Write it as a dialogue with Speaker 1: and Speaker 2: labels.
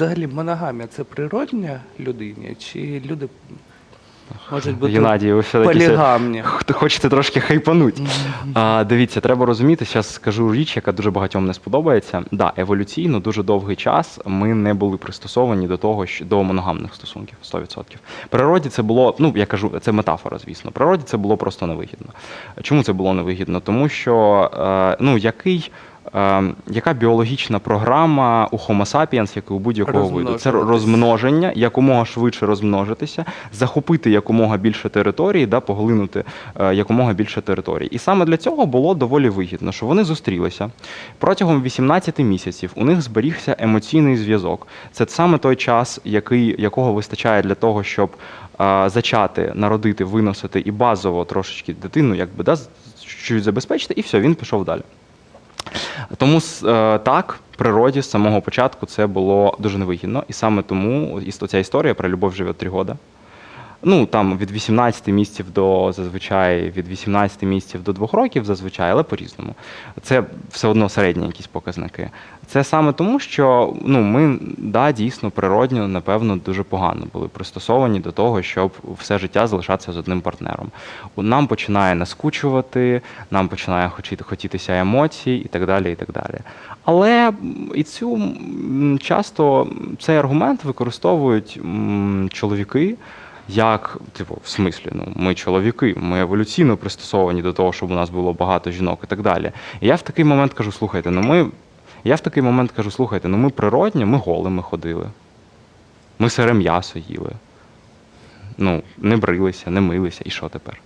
Speaker 1: Взагалі, моногамія це природня людині, чи люди можуть бути
Speaker 2: Геннадій, ви все-таки
Speaker 1: полігамні?
Speaker 2: Хочете трошки хайпануть. А, дивіться, треба розуміти, зараз скажу річ, яка дуже багатьом не сподобається. Да, еволюційно дуже довгий час ми не були пристосовані до того, що до моногамних стосунків 100%. Природі це було, ну я кажу, це метафора, звісно. Природі це було просто невигідно. Чому це було невигідно? Тому що е, ну який. Е, Яка біологічна програма у Homo sapiens, як і у будь-якого виду? Це розмноження, якомога швидше розмножитися, захопити якомога більше території, да, поглинути е, якомога більше територій. І саме для цього було доволі вигідно, що вони зустрілися протягом 18 місяців. У них зберігся емоційний зв'язок. Це саме той час, який, якого вистачає для того, щоб е, зачати, народити, виносити і базово трошечки дитину, якби да, чуть забезпечити, і все, він пішов далі. Тому е, так, природі з самого початку це було дуже невигідно. І саме тому і ця історія про любов живе три роки. Ну, там від 18 місяців до зазвичай від 18 місяців до 2 років зазвичай, але по-різному. Це все одно середні якісь показники. Це саме тому, що ну, ми да, дійсно природньо, напевно, дуже погано були пристосовані до того, щоб все життя залишатися з одним партнером. Нам починає наскучувати, нам починає хотіти, хотітися емоцій і так далі. І так далі. Але і цю часто цей аргумент використовують чоловіки. Як, типу, в смислі, ну ми чоловіки, ми еволюційно пристосовані до того, щоб у нас було багато жінок і так далі. І я в такий момент кажу: слухайте, ну ми. Я в такий момент кажу: слухайте, ну ми природні, ми голими ходили. Ми сире м'ясо їли. Ну, не брилися, не милися, і що тепер?